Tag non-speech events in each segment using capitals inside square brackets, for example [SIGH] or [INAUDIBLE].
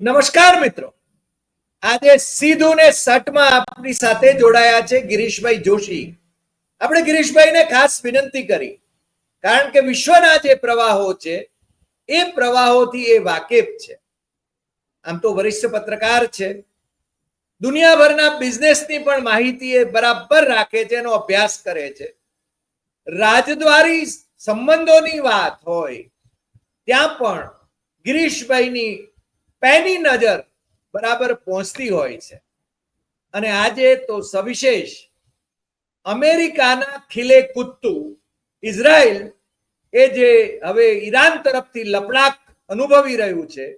નમસ્કાર મિત્રો. આજે સીધું ને સટમાં આપની સાથે જોડાયા છે ગિરીશભાઈ જોશી. આપણે ગિરીશભાઈને ખાસ વિનંતી કરી. કારણ કે વિશ્વના જે પ્રવાહો છે, એ પ્રવાહોથી એ વાકેફ છે. આમ તો વરિષ્ઠ પત્રકાર છે. દુનિયાભરના બિઝનેસની પણ માહિતી એ બરાબર રાખે છે એનો અભ્યાસ કરે છે. રાજદ્વારી સંબંધોની વાત હોય, ત્યાં પણ ગિરીશભાઈની પેની નજર બરાબર પહોંચતી હોય છે. અને આજે તો સવિશેષ અમેરિકાના ખીલે કૂદતું ઇઝરાયલ એ જે હવે ઈરાન તરફથી લપડાક અનુભવી રહ્યું છે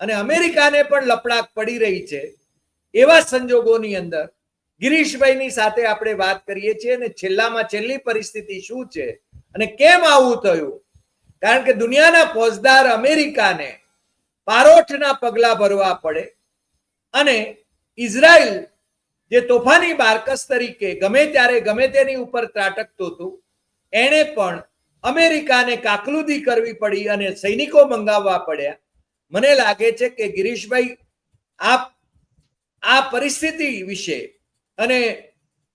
અને અમેરિકાને પણ લપડાક પડી રહી છે એવા સંજોગોની અંદર ગિરીશભાઈની સાથે આપણે વાત કરીએ છીએ અને છેલ્લામાં છેલ્લી પરિસ્થિતિ શું છે અને કેમ આવું થયું? કારણ કે દુનિયાના ફોજદાર અમેરિકાને પારોઠના પગલા ભરવા પડે. અને ઇઝરાયલ જે તોફાની બારકસ તરીકે ગમે ત્યારે ગમે તેની ઉપર ત્રાટકતું હતું, એણે પણ અમેરિકાને કાકલુદી કરવી પડી અને સૈનિકો મંગાવવા પડ્યા. મને લાગે છે કે ગિરીશભાઈ, આપ આ પરિસ્થિતિ વિશે અને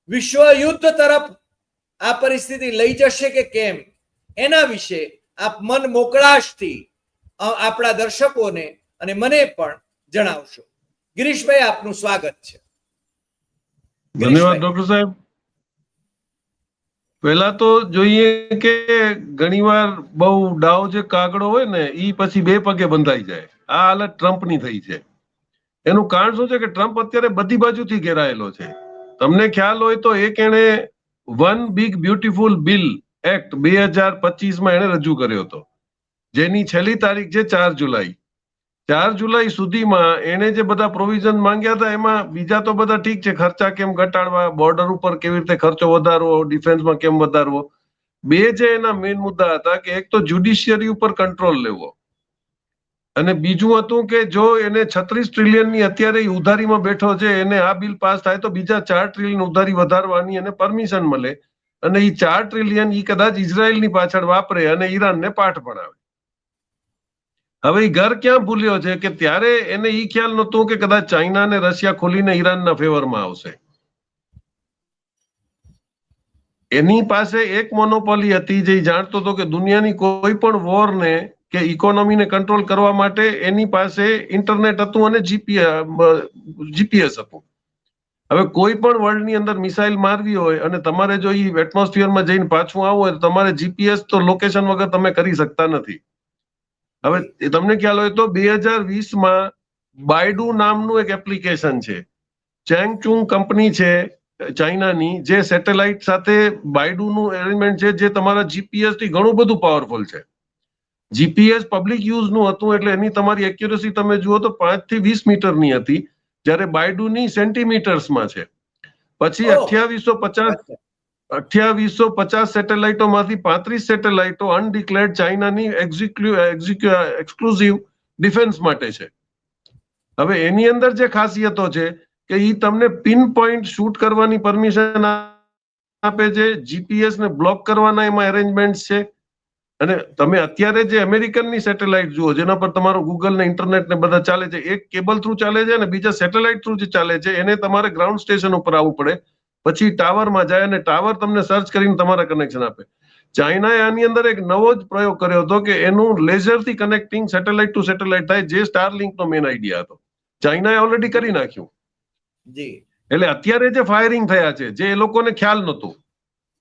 વિશ્વ યુદ્ધ તરફ આ પરિસ્થિતિ લઈ જશે કે કેમ, એના વિશે આપ મન મોકળાશથી આપણા દર્શકોને અને મને પણ જણાવશો. ગિરીશભાઈ, આપનું સ્વાગત છે. ધન્યવાદ, ડોક્ટર સાહેબ. પહેલા તો જોઈએ કે ઘણીવાર બહુ ડાવ જે કાગડો હોય ને, ઈ પછી બે પગે બંધાઈ જાય. આ હાલત ટ્રમ્પની થઈ છે. એનું કારણ શું છે કે ટ્રમ્પ અત્યારે બધી બાજુથી ઘેરાયેલો છે. તમને ખ્યાલ હોય તો એક એણે one big beautiful bill act બે હજાર પચીસમાં એણે રજૂ કર્યો હતો. જેની છેલ્લી તારીખ છે ચાર જુલાઈ. ચાર જુલાઈ સુધીમાં એણે જે બધા પ્રોવિઝન માંગ્યા હતા, એમાં બીજા તો બધા ઠીક છે. ખર્ચા કેમ ઘટાડવા બોર્ડર ઉપર કેવી રીતે ખર્ચો વધારવો ડિફેન્સમાં કેમ વધારવો? બે જે એના મેઇન મુદ્દા હતા કે એક તો જ્યુડિશિયરી ઉપર કંટ્રોલ લેવો. અને બીજું હતું કે જો એને છત્રીસ ટ્રિલિયનની અત્યારે ઉધારીમાં બેઠો છે, એને આ બિલ પાસ થાય તો બીજા ચાર ટ્રિલિયન ઉધારી વધારવાની એને પરમિશન મળે. અને ઈ ચાર ટ્રિલિયન ઈ કદાચ ઇઝરાયલની પાછળ વાપરે અને ઈરાનને પાઠ ભણાવે. હવે એ ઘર ક્યાં ભૂલ્યો છે કે ત્યારે એને એ ખ્યાલ નહોતું કે કદાચ ચાઇના અને રશિયા ખોલીને ઈરાનના ફેવરમાં આવશે. એની પાસે એક મોનોપોલી હતી જે જાણતો હતો કે દુનિયાની કોઈ પણ વોરને કે ઇકોનોમીને કંટ્રોલ કરવા માટે એની પાસે ઇન્ટરનેટ હતું અને જીપીએસ હતું. હવે કોઈ પણ વર્લ્ડની અંદર મિસાઇલ મારવી હોય અને તમારે જો ઈ એટમોસ્ફિયરમાં જઈને પાછું આવવું હોય તો તમારે જીપીએસ તો લોકેશન વગર તમે કરી શકતા નથી. હવે તમને ખ્યાલ હોય તો બે હજાર વીસમાં બાયડુ નામનું એક એપ્લિકેશન છે. ચેંગચુંગ કંપની છે ચાઇનાની જે સેટેલાઇટ સાથે બાયડુનું એરેન્જમેન્ટ છે જે તમારા જીપીએસથી ઘણું બધું પાવરફુલ છે. જીપીએસ પબ્લિક યુઝનું હતું એટલે એની તમારી એક્યુરેસી તમે જુઓ તો પાંચથી વીસ મીટરની હતી જ્યારે બાયડુની સેન્ટીમીટર્સમાં છે. પછી અઠ્યાવીસો પચાસ અઠ્યાવીસો પચાસ સેટેલાઇટોમાંથી પાંત્રીસ સેટેલાઇટો અનડિક્લેર્ડ ચાઇનાની એક્સક્લુઝિવ ડિફેન્સ માટે છે. હવે એની અંદર જે ખાસિયતો છે કે ઈ તમને પિન પોઈન્ટ શૂટ કરવાની પરમિશન આપે છે જીપીએસ ને બ્લોક કરવાના એમાં એરેન્જમેન્ટ છે. અને તમે અત્યારે જે અમેરિકનની સેટેલાઇટ જુઓ, જેના પર તમારું ગૂગલ ને ઇન્ટરનેટ ને બધા ચાલે છે, એક કેબલ થ્રુ ચાલે છે અને બીજા સેટેલાઇટ થ્રુ જે ચાલે છે, એને તમારે ગ્રાઉન્ડ સ્ટેશન ઉપર આવવું પડે. પછી ટાવરમાં જાય અને ટાવર તમને સર્ચ કરીને તમારા કનેક્શન આપે. ચાઇનાએ આની અંદર એક નવો જ પ્રયોગ કર્યો હતો કે એનું લેઝરથી કનેક્ટિંગ સેટેલાઇટ ટુ સેટેલાઇટ થાય જે સ્ટારલિંકનો મેઇન આઈડિયા હતો. ચાઇનાએ ઓલરેડી કરી નાખ્યું. જી. એટલે અત્યારે જે ફાયરિંગ થયા છે જે એ લોકોને ખ્યાલ નહોતું.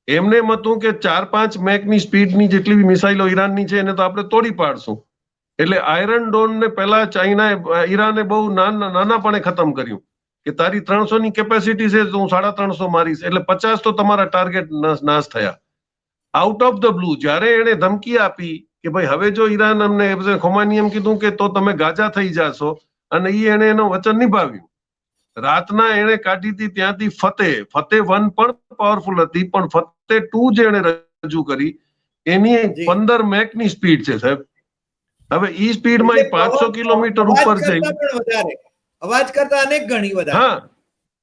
એમને એમ હતું કે ચાર પાંચ મેકની સ્પીડની જેટલી બી મિસાઇલો ઈરાનની છે એને તો આપણે તોડી પાડશું. એટલે આયરન ડોન ને પહેલા ચાઇનાએ ઈરાને બહુ નાના નાનાપણે ખતમ કર્યું. કે તારી ત્રણસો ની કેપેસિટી છે તો હું સાડા ત્રણસો મારીશ. એટલે પચાસ તો તમારા ટાર્ગેટ નાશ થયા. આઉટ ઓફ ધ બ્લુ જ્યારે એણે ધમકી આપી કે ભાઈ હવે જો ઈરાન અમને ખોમાની એમ કીધું કે તો તમે ગાજા થઈ જાશો અને એ એણે એનો વચન નિભાવ્યું. રાતના એણે કાઢી હતી ત્યાંથી ફતેહ. ફતેહ વન પણ પાવરફુલ હતી પણ ફતેહ ટુ જે એણે રજૂ કરી. એની પંદર પંદર મેકની સ્પીડ છે સાહેબ. હવે ઈ સ્પીડમાં પાંચસો કિલોમીટર ઉપર છે અવાજ કરતા અનેક ગણી વધારે. હા,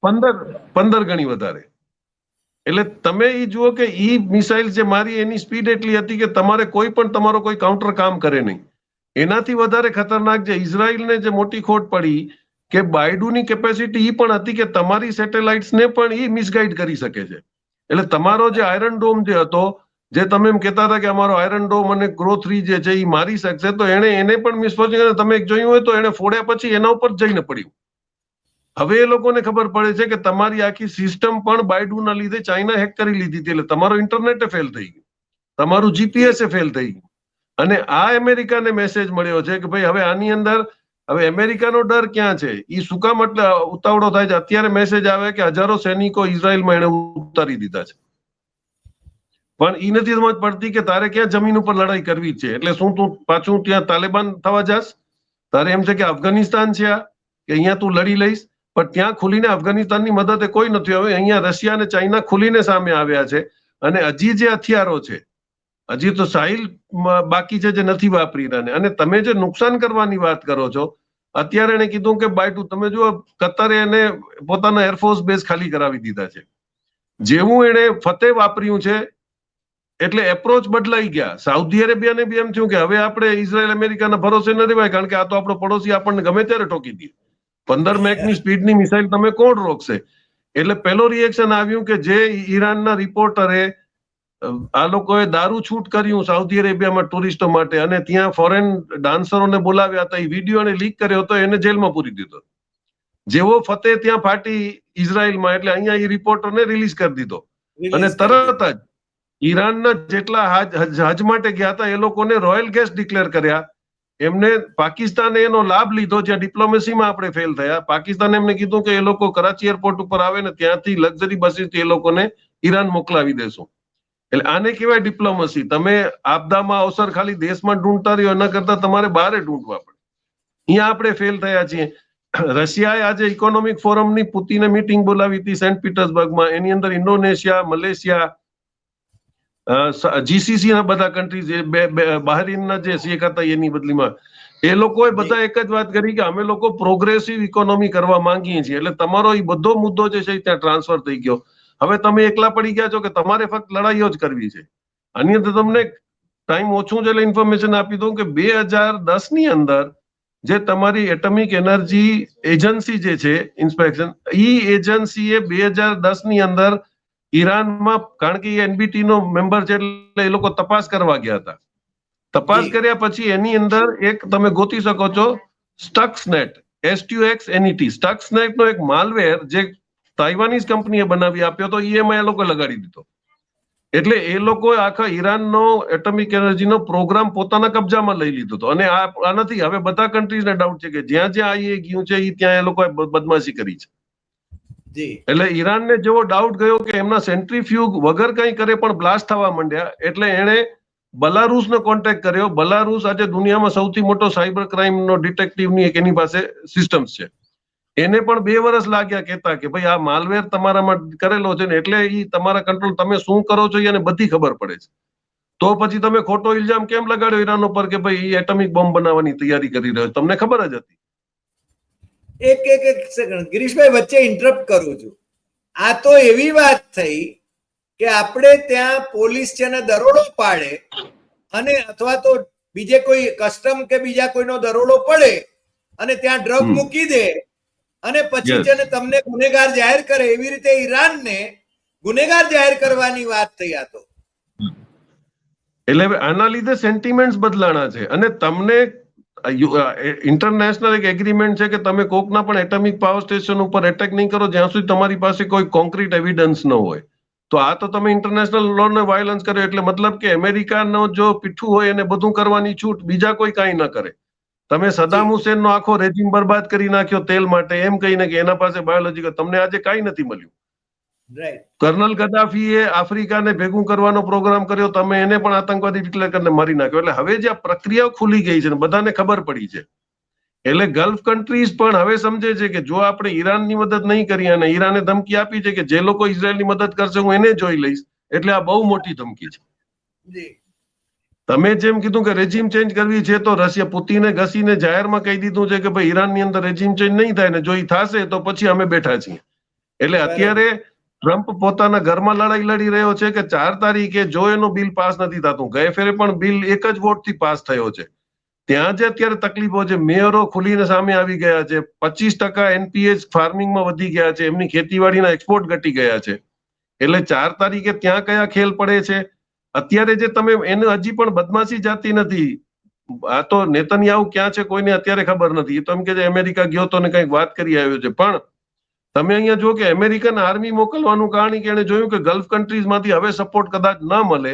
પંદર પંદર ગણી વધારે. એટલે તમે એ જુઓ કે ઈ મિસાઇલ જે મારી, એની સ્પીડ એટલી હતી કે તમારે કોઈ પણ, તમારો કોઈ કાઉન્ટર કામ કરે નહીં. એનાથી વધારે ખતરનાક જે ઇઝરાયલને જે મોટી ખોટ પડી કે બાયડુની કેપેસિટી એ પણ હતી કે તમારી સેટેલાઇટ્સને પણ એ મિસગાઈડ કરી શકે છે. એટલે તમારો જે આયરન ડોમ જે હતો જે તમે એમ કહેતા હતા કે અમારો આયરન ડોમ અને ગ્રો થ્રી જે છે એ મારી શકશે તો એને એને પણ મિસફોર્ચ્યુન તમે જોયું હોય તો એને ફોડ્યા પછી એના ઉપર જઈને પડ્યું. હવે એ લોકોને ખબર પડે છે કે તમારી આખી સિસ્ટમ પણ બાયડુના લીધે ચાઇના હેક કરી લીધી હતી. એટલે તમારો ઇન્ટરનેટ ફેલ થઈ ગયું. તમારું જીપીએસ ફેલ થઈ ગયું. અને આ અમેરિકાને મેસેજ મળ્યો છે કે ભાઈ હવે આની અંદર, હવે અમેરિકાનો ડર ક્યાં છે? એ શું કામ એટલે ઉતાવળો થાય છે? અત્યારે મેસેજ આવે કે હજારો સૈનિકો ઇઝરાયલમાં એને ઉતારી દીધા છે. પણ એ નથી સમજ પડતી કે તારે ક્યાં જમીન ઉપર લડાઈ કરવી છે? એટલે શું તું પાછું ત્યાં તાલિબાન થવા જાસ તારે એમ છે કે અફઘાનિસ્તાન છે આ, કે અહીંયા તું લડી લઈશ, પણ ત્યાં ખુલીને અફઘાનિસ્તાનની મદદે કોઈ નથી. હવે અહીંયા રશિયા અને ચાઇના ખુલીને સામે આવ્યા છે અને હજી જે હથિયારો છે, હજી તો સાહિલ બાકી છે જે નથી વાપરી રહ્યા અને તમે જે નુકસાન કરવાની વાત કરો છો, અત્યારે એને કીધું કે બાયટુ તમે જુઓ, કતરે એને પોતાના એરફોર્સ બેઝ ખાલી કરાવી દીધા છે. જેવું એને ફતે વાપર્યું છે એટલે એપ્રોચ બદલાઈ ગયા. સાઉદી અરેબિયાને બી એમ થયું કે હવે આપણે ઇઝરાયલ અમેરિકાના ભરોસે ન રહેવાય કારણ કે આ તો આપણો પડોશી આપણને ગમે ત્યારે ટોકી દે. પંદર મેકની સ્પીડની મિસાઇલ તમે કોણ રોકશે? એટલે પહેલો રિએક્શન આવ્યું કે જે ઈરાનના રિપોર્ટરે આ લોકોએ દારૂ છૂટ કર્યું સાઉદી અરેબિયામાં ટુરિસ્ટો માટે અને ત્યાં ફોરેન ડાન્સરોને બોલાવ્યા હતા. એ વીડિયો એને લીક કર્યો હતો એને જેલમાં પૂરી દીધો. જેવો ફતે ત્યાં ફાટી ઇઝરાયલમાં એટલે અહીંયા એ રિપોર્ટરને રિલીઝ કરી દીધો. અને તરત જ ઈરાનના જેટલા હજ માટે ગયા હતા, એ લોકોને રોયલ ગેસ્ટ ડિક્લેર કર્યા. એમને પાકિસ્તાને એનો લાભ લીધો, જ્યાં ડિપ્લોમેસીમાં આપણે ફેલ થયા. પાકિસ્તાને એમને કીધું કે એ લોકો કરાચી એરપોર્ટ ઉપર આવે ને ત્યાંથી લક્ઝરી બસીસથી એ લોકોને ઈરાન મોકલાવી દેશું. એટલે આને કહેવાય ડિપ્લોમસી. તમે આપદામાં અવસર ખાલી દેશમાં ઢૂંઢતા રહ્યો, એના કરતા તમારે બહારે ઢૂંઢવા પડે. અહીંયા આપણે ફેલ થયા છીએ. રશિયાએ આજે ઇકોનોમિક ફોરમની પુતિને મીટિંગ બોલાવી હતી સેન્ટ પીટર્સબર્ગમાં. એની અંદર ઇન્ડોનેશિયા, મલેશિયા જીસીસી ના બધા કન્ટ્રીઝ બહારીનના જે શેખ હતા એની બદલીમાં, એ લોકોએ બધા એક જ વાત કરી કે અમે લોકો પ્રોગ્રેસિવ ઇકોનોમી કરવા માંગીએ છીએ. એટલે તમારો એ બધો મુદ્દો જે છે ત્યાં ટ્રાન્સફર થઈ ગયો. હવે તમે એકલા પડી ગયા છો કે તમારે ફક્ત લડાઈઓ જ કરવી છે? આની અંદર તમને ટાઈમ ઓછું છે એટલે ઇન્ફોર્મેશન આપી દઉં કે બે હજાર દસની અંદર જે તમારી એટમિક એનર્જી એજન્સી જે છે ઇન્સ્પેક્શન ઈ એજન્સીએ બે હજાર દસની અંદર ઈરાનમાં કારણ કે એનબીટી નો મેમ્બર છે એટલે એ લોકો તપાસ કરવા ગયા હતા. તપાસ કર્યા પછી એની અંદર એક તમે ગોતી શકો છો સ્ટક્સનેટ એસટીયુએક્સ એનઈટી સ્ટક્સનેટ નો એક માલવેર જે તાઇવાનીઝ કંપનીએ બનાવી આપ્યો તો ઈએમઆઈ એ લોકો લગાડી દીધો. એટલે એ લોકોએ આખા ઈરાનનો એટમિક એનર્જીનો પ્રોગ્રામ પોતાના કબજામાં લઈ લીધો હતો. અને આ નથી હવે બધા કન્ટ્રીઝને ડાઉટ છે કે જ્યાં જ્યાં આ ગયું છે એ ત્યાં એ લોકોએ બદમાશી કરી છે. એટલે ઈરાનને જેવો ડાઉટ ગયો કે એમના સેન્ટ્રીફ્યુગ વગર કંઈ કરે પણ બ્લાસ્ટ થવા માંડ્યા, એટલે એણે બલારૂસનો કોન્ટેક્ટ કર્યો. બલારૂસ આજે દુનિયામાં સૌથી મોટો સાયબર ક્રાઇમનો ડિટેક્ટિવની એક એની પાસે સિસ્ટમ્સ છે. એને પણ બે વર્ષ લાગ્યા કહેતા કે ભાઈ આ માલવેર તમારામાં કરેલો છે ને એટલે એ તમારા કંટ્રોલ તમે શું કરો છો એને બધી ખબર પડે છે. તો પછી તમે ખોટો ઇલ્ઝામ કેમ લગાડ્યો ઈરાન ઉપર કે ભાઈ એટમિક બોમ્બ બનાવવાની તૈયારી કરી રહ્યો તમને ખબર જ હતી. એક એક એક સેકન્ડ ગિરીશભાઈ વચ્ચે ઇન્ટરપ્ટ કરું છું. આ તો એવી વાત થઈ કે આપણે ત્યાં પોલીસ છે ને દરોડો પાડે અને અથવા તો બીજે કોઈ કસ્ટમ કે બીજા કોઈનો દરોડો પડે અને ત્યાં ડ્રગ મૂકી દે અને પછી છે ને તમને ગુનેગાર જાહેર કરે એવી રીતે ઈરાનને ગુનેગાર જાહેર કરવાની વાત થઈ આ તો. એટલે આના લીધે સેન્ટિમેન્ટ્સ બદલાણા છે. અને તમને ઇન્ટરનેશનલ એક એગ્રીમેન્ટ છે કે તમે કોકના પણ એટમિક પાવર સ્ટેશન ઉપર એટેક નહીં કરો જ્યાં સુધી તમારી પાસે કોઈ કોન્ક્રીટ એવિડન્સ ન હોય. તો આ તો તમે ઇન્ટરનેશનલ લો ને વાયોલન્સ કર્યો એટલે મતલબ કે અમેરિકાનો જો પીઠું હોય એને બધું કરવાની છૂટ બીજા કોઈ કાંઈ ન કરે. તમે સદામ હુસેન નો આખો રેજીમ બરબાદ કરી નાખ્યો તેલ માટે એમ કહીને કે એના પાસે બાયોલોજીકલ તમને આજે કાંઈ નથી મળ્યું. કર્નલ ગદાફીએ આફ્રિકાને ભેગું કરવાનો પ્રોગ્રામ કર્યો તમે એને પણ આતંકવાદી ડિક્લેર કરીને મારી નાખ્યો. એટલે હવે જે આ પ્રક્રિયા ખુલી ગઈ છે બધાને ખબર પડી છે. એટલે ગલ્ફ કન્ટ્રીઝ પણ હવે સમજે છે કે જો આપણે ઈરાનની મદદ નહીં કરીએ અને ઈરાને ધમકી આપી છે કે જે લોકો ઇઝરાયલની મદદ કરશે હું એને જોઈ લઈશ. એટલે આ બહુ મોટી ધમકી છે. તમે જેમ કીધું કે રેજીમ ચેન્જ કરવી છે તો રશિયા પુતિને ઘસીને જાહેરમાં કહી દીધું છે કે ભાઈ ઈરાનની અંદર રેજીમ ચેન્જ નહીં થાય ને જો એ થશે તો પછી અમે બેઠા છીએ. એટલે અત્યારે ટ્રમ્પ પોતાના ઘરમાં લડાઈ લડી રહ્યો છે કે ચાર તારીખે જો એનું બિલ પાસ નથી થતું ગયે ફેરે પણ બિલ એક જ વોટથી પાસ થયો છે. ત્યાં જે અત્યારે તકલીફો છે. મેયરો ખુલીને સામે આવી ગયા છે. પચીસ ટકા એનપીએસ ફાર્મિંગમાં વધી ગયા છે. એમની ખેતીવાડીના એક્સપોર્ટ ઘટી ગયા છે. એટલે ચાર તારીખે ત્યાં કયા ખેલ પડે છે? અત્યારે જે તમે, એને હજી પણ બદમાશી જાતી નથી. આ તો નેતન્યાહુ ક્યાં છે કોઈને અત્યારે ખબર નથી. તો એમ કે અમેરિકા ગયો તો ને કંઈક વાત કરી આવ્યો છે. પણ તમે અહીંયા જો કે અમેરિકન આર્મી મોકલવાનું કારણ કે એને જોયું કે ગલ્ફ કન્ટ્રીઝમાંથી હવે સપોર્ટ કદાચ ન મળે,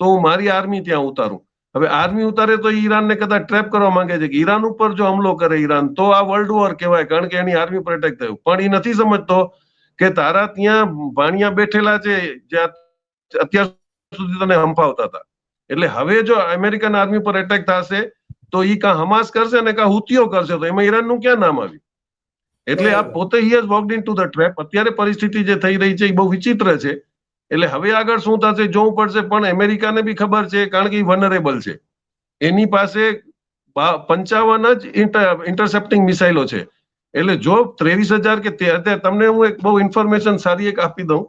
તો હું મારી આર્મી ત્યાં ઉતારું. હવે આર્મી ઉતારે તો ઈરાનને કદાચ ટ્રેપ કરવા માંગે છે કે ઈરાન ઉપર જો હમલો કરે ઈરાન, તો આ વર્લ્ડ વોર કહેવાય કારણ કે એની આર્મી પર એટેક થયું. પણ એ નથી સમજતો કે તારા ત્યાં ભાણિયા બેઠેલા છે જ્યાં અત્યાર સુધી તને હંફાવતા હતા. એટલે હવે જો અમેરિકન આર્મી પર એટેક થશે, તો એ કાં હમાસ કરશે ને કાં હુતિયો કરશે, તો એમાં ઈરાનનું ક્યાં નામ આવ્યું? એટલે આ પોતે he has walked into the trap અત્યારે પરિસ્થિતિ જે થઈ રહી છે એ બહુ વિચિત્ર છે. એટલે હવે આગળ શું થશે જોવું પડશે પણ અમેરિકાને બી ખબર છે કારણ કે એ વનરેબલ છે. એની પાસે પંચાવન જ ઇન્ટરસેપ્ટિંગ મિસાઇલો છે. એટલે જો ત્રેવીસ હજાર કે અત્યારે તમને હું એક બહુ ઇન્ફોર્મેશન સારી એક આપી દઉં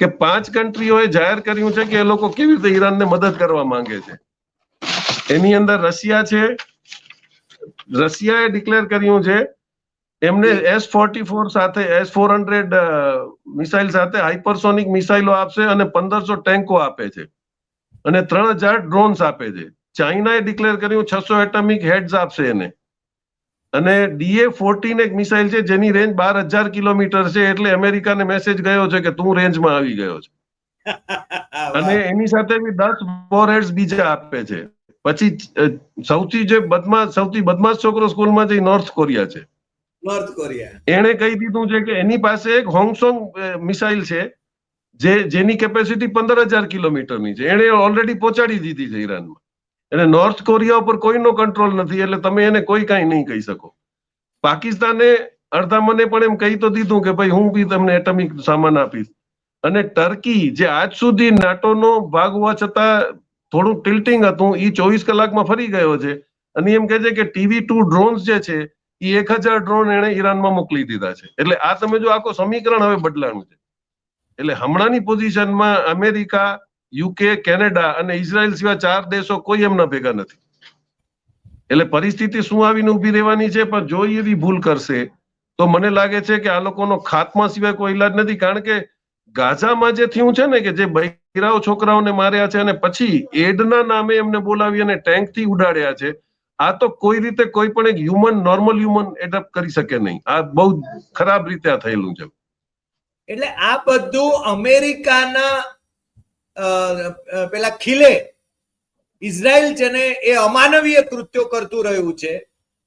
કે પાંચ કન્ટ્રીઓએ જાહેર કર્યું છે કે એ લોકો કેવી રીતે ઈરાનને મદદ કરવા માંગે છે. એની અંદર રશિયા છે. રશિયાએ ડિક્લેર કર્યું છે એમને એસ ફોર્ટી ફોર સાથે એસ ફોર હંડ્રેડ મિસાઇલ સાથે હાઇપરસોનિક મિસાઇલો આપશે અને પંદરસો ટેન્કો આપે છે. અને ત્રણ હજાર ડ્રોન્સ આપે છે. ચાઇનાએ ડિક્લેર કર્યું છસો એટમિક હેડ્સ આપશે એને. અને ડીએ ફોર્ટીન એક મિસાઇલ છે જેની રેન્જ બાર હજાર કિલોમીટર છે એટલે અમેરિકાને મેસેજ ગયો છે કે તું રેન્જમાં આવી ગયો છે. [LAUGHS] અને એની સાથે બી દસ વોરહેડ્સ બીજા આપે છે. પછી સૌથી જે બદમાશ સૌથી બદમાશ છોકરો સ્કૂલમાં જે નોર્થ કોરિયા છે. નોર્થ કોરિયા એણે કહી દીધું છે કે એની પાસે એક હોંગસોંગ મિસાઇલ છે, જે, જેની કેપેસિટી પંદર હજાર કિલોમીટરની છે. એણે ઓલરેડી પહોંચાડી દીધી છે ઈરાનમાં. એટલે નોર્થ કોરિયા ઉપર કોઈનો કંટ્રોલ નથી, એટલે તમે એને કોઈ કાંઈ નહીં કહી શકો. પાકિસ્તાને અડધા મને પણ એમ કહી તો દીધું કે ભાઈ હું બી તમને એટમિક સામાન આપીશ. અને ટર્કી જે આજ સુધી નાટોનો ભાગ હોવા છતાં થોડું ટિલ્ટિંગ હતું એ ચોવીસ કલાકમાં ફરી ગયો છે. અને એમ કહે છે કે ટીવી ટુ ડ્રોન્સ જે છે એ એક હજાર ડ્રોન એને ઈરાનમાં મોકલી દીધા છે. એટલે આ તમે જો આખો સમીકરણ હવે બદલાનું છે. એટલે હમણાંની પોઝિશનમાં અમેરિકા, યુકે, કેનેડા અને ઇઝરાયલ સિવાય ચાર દેશો કોઈ એમના ભેગા નથી. એટલે પરિસ્થિતિ શું આવીને ઊભી રહેવાની છે? પણ જો એવી ભૂલ કરશે, તો મને લાગે છે કે આ લોકોનો ખાતમા સિવાય કોઈ ઈલાજ નથી. કારણ કે ગાઝામાં જે થયું છે ને કે જે બૈરાઓ છોકરાઓને માર્યા છે અને પછી એડના નામે એમને બોલાવી અને ટેન્કથી ઉડાડ્યા છે આ તો કોઈ રીતે કોઈ પણ એક હ્યુમન નોર્મલ હ્યુમન એડપ્ટ કરી શકે નહીં. આ બહુ ખરાબ રીતે આ થયેલું છે. એટલે આ બધું અમેરિકાના પેલા ખીલે, ઇઝરાયલ ને એ અમાનવીય કૃત્યો કરતું રહ્યું છે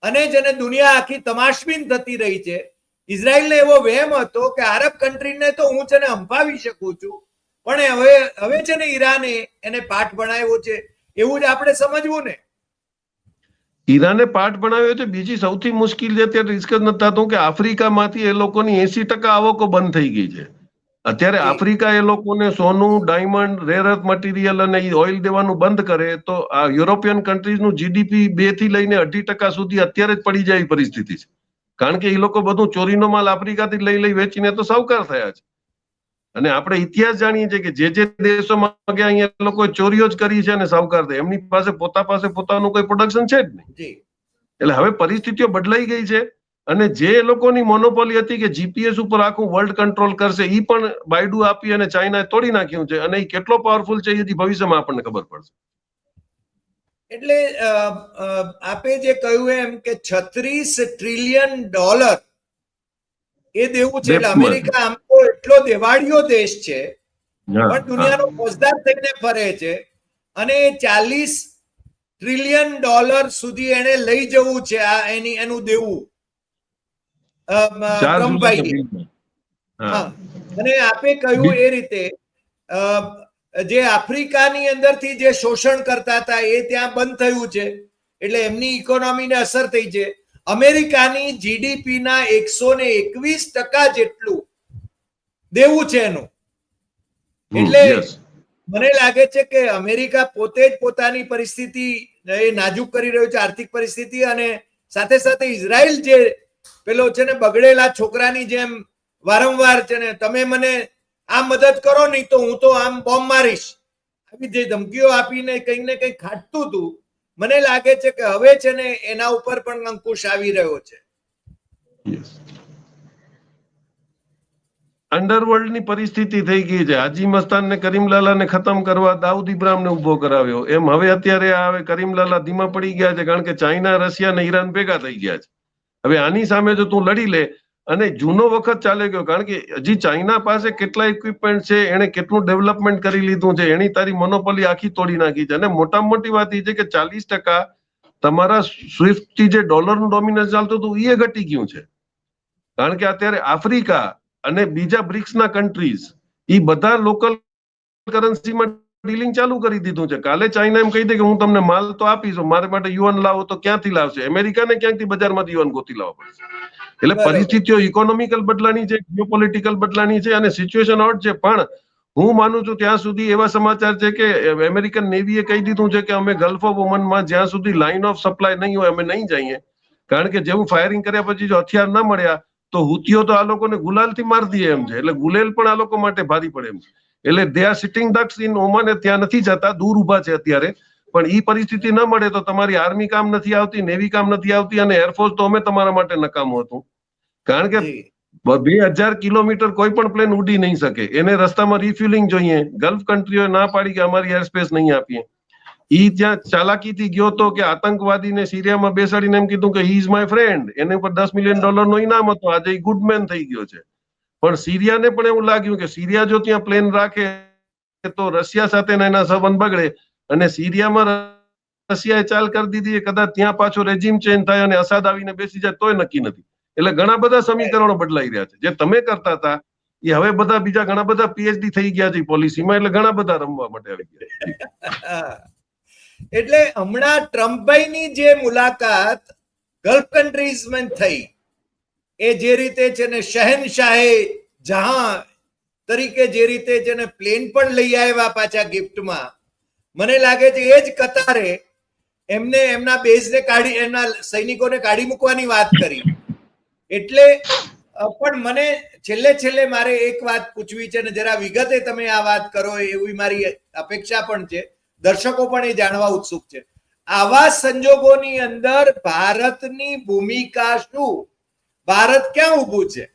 અને જેને દુનિયા આખી તમાશબીન થતી રહી છે. ઇઝરાયલને એવો વહેમ હતો કે આરબ કન્ટ્રીને તો હું છે ને અંપાવી શકું છું, પણ હવે હવે છે ને ઈરાને એને પાઠ ભણાવ્યો છે. એવું જ આપણે સમજવું ને. ઈરાને પાઠ ભણાવ્યો છે બીજી સૌથી મુશ્કેલ જે અત્યારે જ નથી થતું કે આફ્રિકામાંથી એ લોકોની એસી ટકા આવકો બંધ થઈ ગઈ છે. અત્યારે આફ્રિકા એ લોકોને સોનું ડાયમંડ રેરથ મટીરિયલ અને ઓઇલ દેવાનું બંધ કરે તો આ યુરોપિયન કન્ટ્રીઝનું જીડીપી બેથી લઈને અઢી ટકા સુધી અત્યારે જ પડી જાય પરિસ્થિતિ છે. કારણ કે એ લોકો બધું ચોરીનો માલ આફ્રિકાથી લઈ લઈ વેચીને તો સાવકાર થયા છે. અને આપણે ઇતિહાસ જાણીએ છીએ કે જે જે દેશોમાં ગયા અહીંયા લોકો ચોરીઓ જ કરી છે અને સાવકાર થયા એમની પાસે પોતા પાસે પોતાનું કોઈ પ્રોડક્શન છે જ નહીં. એટલે હવે પરિસ્થિતિઓ બદલાઈ ગઈ છે અને જે લોકોની મોનોપોલી હતી કે જીપીએસ ઉપર આખું વર્લ્ડ કંટ્રોલ કરશે એ પણ બાયડુ આપી અને ચાઇનાએ તોડી નાખ્યું છે અને એ કેટલો પાવરફુલ છે એ ભવિષ્યમાં આપણને ખબર પડશે. એટલે આપે જે કહ્યું એમ કે છત્રીસ ટ્રિલિયન ડોલર એ દેવું છે એટલે. અમેરિકા આમ તો એટલો દેવાળિયો દેશ છે પણ દુનિયાનો ફોજદાર થઈને ફરે છે અને ચાલીસ ટ્રિલિયન ડોલર સુધી એને લઈ જવું છે આ એની એનું દેવું. હા. અને આપે કહ્યું એ રીતે જે આફ્રિકાની અંદરથી જે શોષણ કરતા હતા એ ત્યાં બંધ થયું છે એટલે એમની ઇકોનોમીને અસર થઈ છે. અમેરિકાની જીડીપી ના એકસો ને એકવીસ ટકા જેટલું દેવું છે એનું. એટલે મને લાગે છે કે અમેરિકા પોતે જ પોતાની પરિસ્થિતિ એ નાજુક કરી રહ્યું છે આર્થિક પરિસ્થિતિ અને સાથે સાથે ઇઝરાયલ જે પેલો છે ને બગડેલા છોકરાની જેમ વારંવાર છે ને તમે મને આ મદદ કરો નહીં તો હું તો આમ બોમ્બ મારીશ. આવી જે ધમકીઓ આપીને કંઈક ને કંઈક ખાટતું હતું મને લાગે છે કે હવે છે ને એના ઉપર પણ અંકુશ આવી રહ્યો છે. અંડરવર્લ્ડની પરિસ્થિતિ થઈ ગઈ છે. હાજી મસ્તાન ને કરીમલાલાને ખતમ કરવા દાઉદ ઇબ્રાહિમને ઊભો કરાવ્યો. એમ હવે અત્યારે આ હવે કરીમલાલા ધીમા પડી ગયા છે, કારણ કે ચાઇના, રશિયા ને ઈરાન ભેગા થઈ ગયા છે. હવે આની સામે જો તું લડી લે અને જૂનો વખત ચાલે ગયો, કારણ કે હજી ચાઇના પાસે કેટલા ઇક્વિપમેન્ટ છે એને કેટલું ડેવલપમેન્ટ કરી લીધું છે, એની તારી મોનોપોલી આખી તોડી નાખી છે. અને મોટા મોટી વાત એ છે કે ચાલીસ ટકા તમારા સ્વિફ્ટથી જે ડોલરનું ડોમિનન્સ ચાલતું હતું એ ઘટી ગયું છે. કારણ કે અત્યારે આફ્રિકા અને બીજા બ્રિક્સના કન્ટ્રીઝ એ બધા લોકલ કરન્સીમાં ડીલિંગ ચાલુ કરી દીધું છે. કાલે ચાઇના એમ કહી દે કે હું તમને માલ તો આપીશ, મારે માટે યુએન લાવો તો ક્યાંથી લાવશે? અમેરિકાને ક્યાંકથી બજારમાંથી યુએન ગોતી લાવવા પડશે? એટલે પરિસ્થિતિઓ ઇકોનોમિકલ બદલાની છે જીઓપોલિટિકલ બદલાની છે અને સિચ્યુએશન આઉટ છે. પણ હું માનું છું ત્યાં સુધી એવા સમાચાર છે કે અમેરિકન નેવીએ કહી દીધું છે કે અમે ગલ્ફ ઓફ ઓમનમાં જ્યાં સુધી લાઇન ઓફ સપ્લાય નહીં હોય અમે નહીં જઈએ. કારણ કે જેવું ફાયરિંગ કર્યા પછી જો હથિયાર ના મળ્યા તો હુતીઓ તો આ લોકોને ગુલાલથી મારી દે એમ છે. એટલે ગુલેલ પણ આ લોકો માટે ભારી પડે એમ છે. એટલે they are sitting ducks in Oman ત્યાં નથી જતા દૂર ઊભા છે અત્યારે. પણ એ પરિસ્થિતિ ન મળે તો તમારી આર્મી કામ નથી આવતી નેવી કામ નથી આવતી અને એરફોર્સ તો અમે તમારા માટે નકામું હતું. કારણ કે બે હજાર કિલોમીટર કોઈ પણ પ્લેન ઉડી નહીં શકે. એને રસ્તામાં રિફ્યુલિંગ જોઈએ. ગલ્ફ કન્ટ્રીઓ ના પાડી કે અમારી એરસ્પેસ નહીં આપીએ. ઈ ત્યાં ચાલાકીથી ગયો તો કે આતંકવાદીને સિરિયામાં બેસાડીને એમ કીધું કે હી ઇઝ માય ફ્રેન્ડ એને ઉપર દસ મિલિયન ડોલરનો ઇનામ હતો. આજે ગુડમેન થઈ ગયો છે. પણ સિરિયાને પણ એવું લાગ્યું કે સિરિયા જો ત્યાં પ્લેન રાખે તો રશિયા સાથેના એના સંબંધ બગડે. અને સિરિયામાં રશિયાએ ચાલ કરી દીધી કદાચ ત્યાં પાછું રેજીમ ચેન્જ થાય અને અસાદ આવીને બેસી જાય તોય નક્કી નથી. એટલે ઘણા બધા સમીકરણો બદલાઈ રહ્યા છે. જે તમે કરતા હતા, એ હવે બધા બીજા ઘણા બધા પીએચડી થઈ ગયા છે પોલિસીમાં, એટલે ઘણા બધા રમવા માટે આવી ગયા [LAUGHS] એટલે હમણાં ટ્રમ્પભાઈની જે મુલાકાત ગલ્ફ કન્ટ્રીઝમાં થઈ, એ જે રીતે છે ને શહેનશાહે જહાં તરીકે જે રીતે છે ને પ્લેન પણ લઈ આવ્યા પાછા ગિફ્ટમાં મને લાગે છે એ જ કતારે એમને એમના બેઝને કાઢી, એમના સૈનિકોને કાઢી મૂકવાની વાત કરી. એટલે પણ મને છેલ્લે છેલ્લે મારે એક વાત પૂછવી છે ને જરા વિગતે તમે આ વાત કરો એવી મારી અપેક્ષા પણ છે. દર્શકો પણ એ જાણવા ઉત્સુક છે. આવા સંજોગોની અંદર ભારતની ભૂમિકા શું? ભારત ક્યાં ઊભું છે?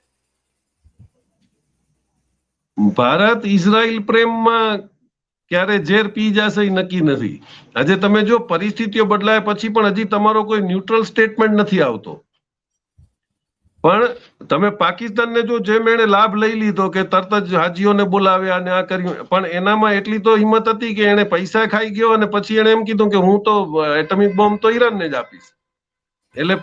ભારત ઇઝરાયલ પ્રેમમાં ક્યારે ઝેર પી જશે એ નક્કી નથી. આજે તમે જો પરિસ્થિતિઓ બદલાય પછી પણ હજી તમારો કોઈ ન્યુટ્રલ સ્ટેટમેન્ટ નથી આવતો. પણ તમે પાકિસ્તાનને જો જેમ એણે લાભ લઈ લીધો કે તરત જ હાજીઓને બોલાવ્યા અને આ કર્યું, પણ એનામાં એટલી તો હિંમત હતી કે એને પૈસા ખાઈ ગયો અને પછી એને એમ કીધું કે હું તો એટમિક બોમ્બ તો ઈરાનને જ આપીશ. એટલે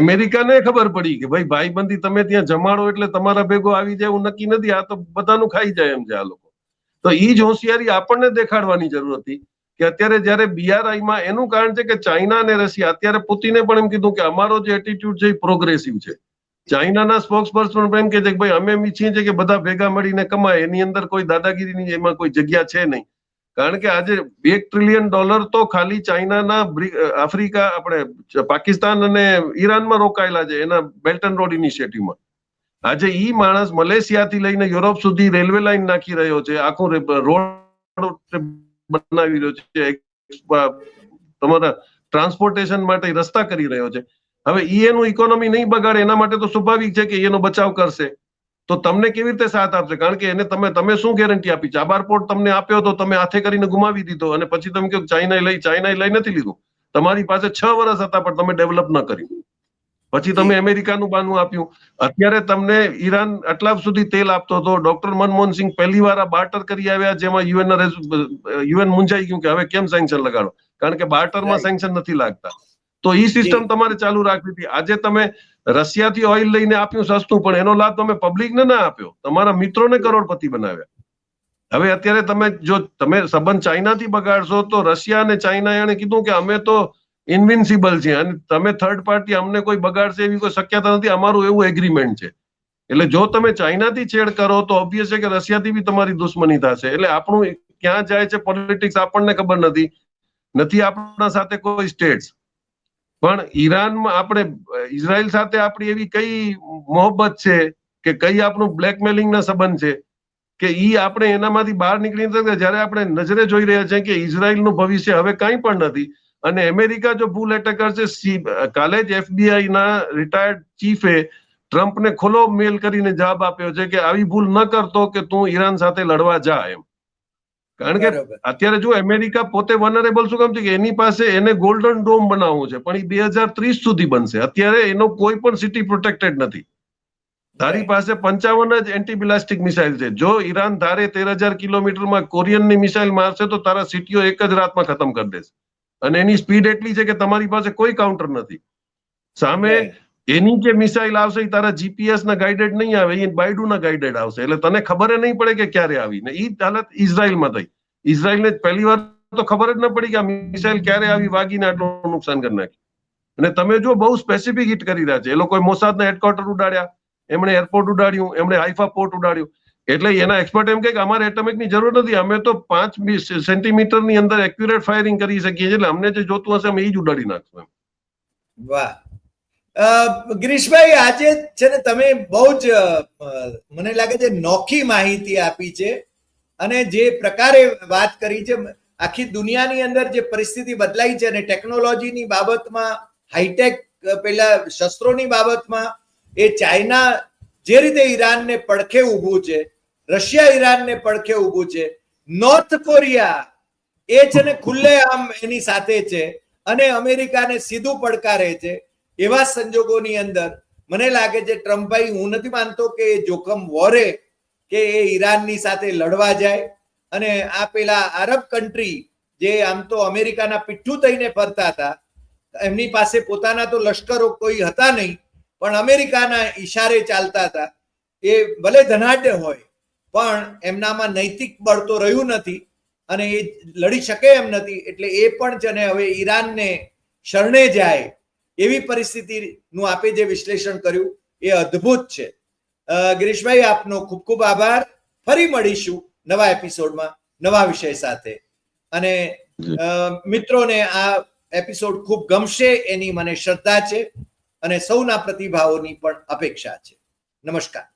અમેરિકાને ખબર પડી કે ભાઈ ભાઈબંધી, તમે ત્યાં જમાડો એટલે તમારા ભેગો આવી જાય એવું નક્કી નથી. આ તો બધાનું ખાઈ જાય એમ છે આ લોકો. તો એ જ હોશિયારી આપણને દેખાડવાની જરૂર હતી કે અત્યારે જયારે BRI માં એનું કારણ છે કે ચાઇના અને રશિયા, અત્યારે પુતિને પણ એમ કીધું કે અમારો જે એટીટ્યુડ છે એ પ્રોગ્રેસિવ છે. ચાઇનાના સ્પોક્સ પર્સન એમ કે છે કે ભાઈ, અમે એમ ઈચ્છીએ છીએ કે બધા ભેગા મળીને કમાય, એની અંદર કોઈ દાદાગીરીની એમાં કોઈ જગ્યા છે નહીં. કારણ કે આજે બે ટ્રિલિયન ડોલર તો ખાલી ચાઇનાના આફ્રિકા, આપણે, પાકિસ્તાન અને ઈરાનમાં રોકાયેલા છે, એના બેલ્ટન રોડ ઇનિશિયેટિવમાં આજે ઈ માણસ મલેશિયાથી લઈને યુરોપ સુધી રેલવે લાઈન નાખી રહ્યો છે, આખું રોડ બનાવી રહ્યો છે તમારા ટ્રાન્સપોર્ટેશન માટે રસ્તા કરી રહ્યો છે. હવે ઈ એનું ઇકોનોમી નહીં બગાડે, એના માટે તો સ્વાભાવિક છે કે એનો બચાવ કરશે. તો તમને કેવી રીતે સાથ આપશે? કારણ કે એને તમે તમે શું ગેરંટી આપી ચાબાર પોર્ટ તમને આપ્યો તો તમે હાથે કરીને ગુમાવી દીધો અને પછી તમે કહ્યું ચાઇના લઈ ચાઇના લઈ નથી લીધું. તમારી પાસે છ વર્ષ હતા પણ તમે ડેવલપ ન કર્યું. પછી તમે અમેરિકાનું બાનું આપ્યું. અત્યારે તમને ઈરાન આટલા સુધી તેલ આપતો હતો. ડોક્ટર મનમોહન સિંહ પહેલી વાર આ બાર્ટર કરી આવ્યા જેમાં યુએન યુએન મુંજાઈ ગયું કે હવે કેમ સેન્કશન લગાડો? કારણ કે બાર્ટરમાં. સેન્કશન નથી લાગતા. તો ઈ સિસ્ટમ તમારે ચાલુ રાખવી હતી. આજે તમે રશિયાથી ઓઇલ લઈને આપ્યું સસ્તું પણ એનો લાભ તમે પબ્લિકને ના આપ્યો. તમારા મિત્રોને કરોડપતિ બનાવ્યા. હવે અત્યારે તમે જો તમે સંબંધ ચાઇનાથી બગાડશો તો રશિયા અને ચાઇના એને કીધું કે અમે તો ઇન્વિન્સિબલ છે અને તમે થર્ડ પાર્ટી અમને કોઈ બગાડશે એવી કોઈ શક્યતા નથી, અમારું એવું એગ્રીમેન્ટ છે. એટલે જો તમે ચાઇનાથી છેડ કરો તો ઓબ્વિયસ છે કે રશિયાથી બી તમારી દુશ્મની થશે. એટલે આપણું ક્યાં જાય છે પોલિટિક્સ આપણને ખબર નથી. નથી આપણા સાથે કોઈ સ્ટેટ્સ પણ ઈરાનમાં આપણે ઇઝરાયલ સાથે આપણી એવી કઈ મોહબ્બત છે કે કઈ આપણું બ્લેકમેલિંગ ના સંબંધ છે કે ઈ આપણે એનામાંથી બહાર નીકળી નથી જ્યારે આપણે નજરે જોઈ રહ્યા છીએ કે ઇઝરાયલનું ભવિષ્ય હવે કાંઈ પણ નથી અને અમેરિકા જો ભૂલ એટેક કરશે કાલે જ એફબીઆઈ ના રિટાયર્ડ ચીફે ટ્રમ્પને ખુલ્લો મેલ કરીને જવાબ આપ્યો છે કે આવી ભૂલ ન કરતો કે તું ઈરાન સાથે લડવા જા એમ. કારણ કે અત્યારે જો અમેરિકા પોતે વનરેબલ શું કામ છે કે એની પાસે એને ગોલ્ડન ડોમ બનાવવું છે પણ એ બે હજાર ત્રીસ સુધી બનશે. અત્યારે એનો કોઈ પણ સિટી પ્રોટેક્ટેડ નથી. તારી પાસે પંચાવન જ એન્ટી બિલાસ્ટિક મિસાઇલ છે. જો ઈરાન ધારે તેર હજાર કિલોમીટરમાં કોરિયનની મિસાઇલ મારશે તો તારા સિટીઓ એક જ રાતમાં ખતમ કરી દેશે. અને એની સ્પીડ એટલી છે કે તમારી પાસે કોઈ કાઉન્ટર નથી. સામે એની જે મિસાઇલ આવશે એ તારા જીપીએસ ના ગાઈડેડ નહીં આવે એ બાયડુ ના ગાઈડેડ આવશે. એટલે તને ખબર નહીં પડે કે ક્યારે આવી. ને એ હાલત ઇઝરાયલમાં થઈ. ઇઝરાયલને પહેલી વાર તો ખબર જ ન પડી કે આ મિસાઇલ ક્યારે આવી વાગીને આટલું નુકસાન કરી નાખી અને તમે જો બહુ સ્પેસિફિક હિટ કરી રહ્યા છે. એ લોકોએ મોસાદના હેડક્વાર્ટર ઉડાડ્યા એમણે એરપોર્ટ ઉડાડ્યું એમણે હાઈફા પોર્ટ ઉડાડ્યું. એટલે એના એક્સપર્ટ એમ કે અમારે એટમિકની જરૂર નથી. અમે તો પાંચ સેન્ટીમીટરની અંદર એક્યુરેટ ફાયરિંગ કરી શકીએ છીએ. એટલે અમને જે જોતું હશે અમે એ જ ઉડાડી નાખશું. વાહ. ગિરીશભાઈ, આજે છે ને તમે બહુ જ મને લાગે છે નોખી માહિતી આપી છે. અને જે પ્રકારે વાત કરી છે, આખી દુનિયાની અંદર જે પરિસ્થિતિ બદલાઈ છે અને ટેકનોલોજીની બાબતમાં હાઈટેક પેલા શસ્ત્રોની બાબતમાં, એ ચાઇના જે રીતે ઈરાનને પડખે ઊભું છે રશિયા ઈરાનને પડખે ઊભું છે. નોર્થ કોરિયા એ છે ને ખુલ્લેઆમ એની સાથે છે અને અમેરિકાને સીધું પડકારે છે એવા સંજોગોની અંદર. મને લાગે છે ટ્રમ્પભાઈ, હું નથી માનતો કે એ જોખમ વોરે કે એ ઈરાનની સાથે લડવા જાય. અને આ પેલા આરબ કન્ટ્રી જે આમ તો અમેરિકાના પીઠું થઈને ફરતા હતા, એમની પાસે પોતાના તો લશ્કરો કોઈ હતા નહીં, પણ અમેરિકાના ઈશારે ચાલતા હતા. એ ભલે ધનાઢ્ય હોય પણ એમનામાં નૈતિક બળ તો રહ્યું નથી અને એ લડી શકે એમ નથી એટલે એ પણ છે હવે ઈરાનને શરણે જાય એવી પરિસ્થિતિનું આપે જે વિશ્લેષણ કર્યું એ અદ્ભુત છે. ગિરીશભાઈ, આપનો ખૂબ ખૂબ આભાર. ફરી મળીશું નવા એપિસોડમાં, નવા વિષય સાથે. અને મિત્રોને આ એપિસોડ ખૂબ ગમશે એની મને શ્રદ્ધા છે અને સૌના પ્રતિભાવોની પણ અપેક્ષા છે. નમસ્કાર.